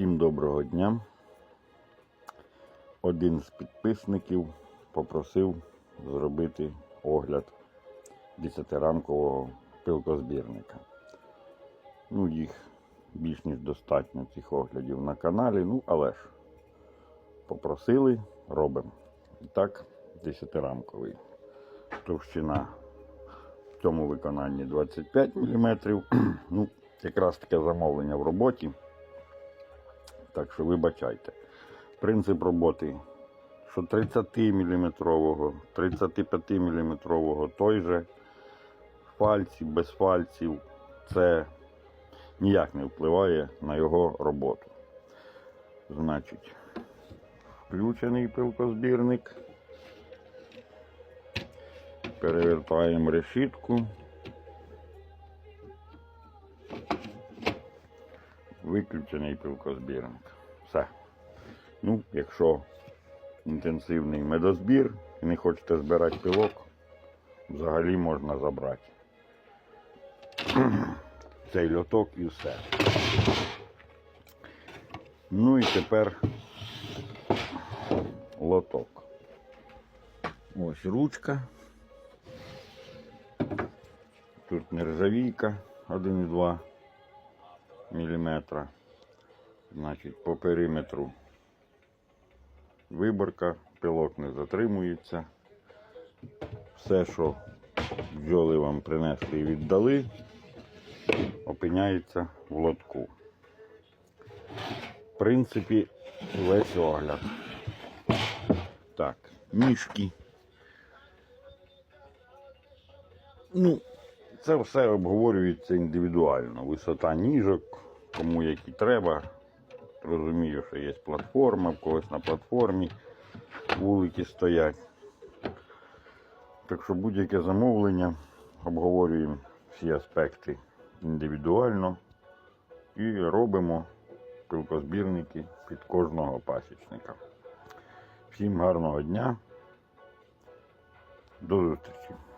Всім доброго дня. Один з підписників попросив зробити огляд 10-рамкового пилкозбірника. Ну, їх більш ніж достатньо цих оглядів на каналі, ну але ж попросили, робимо. І так, 10-рамковий. Товщина в цьому виконанні 25 мм. Ну, якраз таке замовлення в роботі. Так що вибачайте. Принцип роботи, що 30 мм, 35 мм той же фальці, без фальців, це ніяк не впливає на його роботу. Значить, включений пилкозбірник. Перевертаємо решітку. Виключений пилкозбірник. Все. Ну, якщо інтенсивний медозбір і не хочете збирати пилок, взагалі можна забрати. Цей льоток і все. Ну і тепер лоток. Ось ручка. Тут нержавійка 1,2 мм. Значить, по периметру виборка, пилок не затримується. Все, що бджоли вам принесли і віддали, опиняється в лотку. В принципі, весь огляд. Так, ніжки. Ну, це все обговорюється індивідуально. Висота ніжок, кому які треба. Розумію, що є платформа, в когось на платформі вулики стоять. Так що будь-яке замовлення обговорюємо всі аспекти індивідуально і робимо пилкозбірники під кожного пасічника. Всім гарного дня. До зустрічі!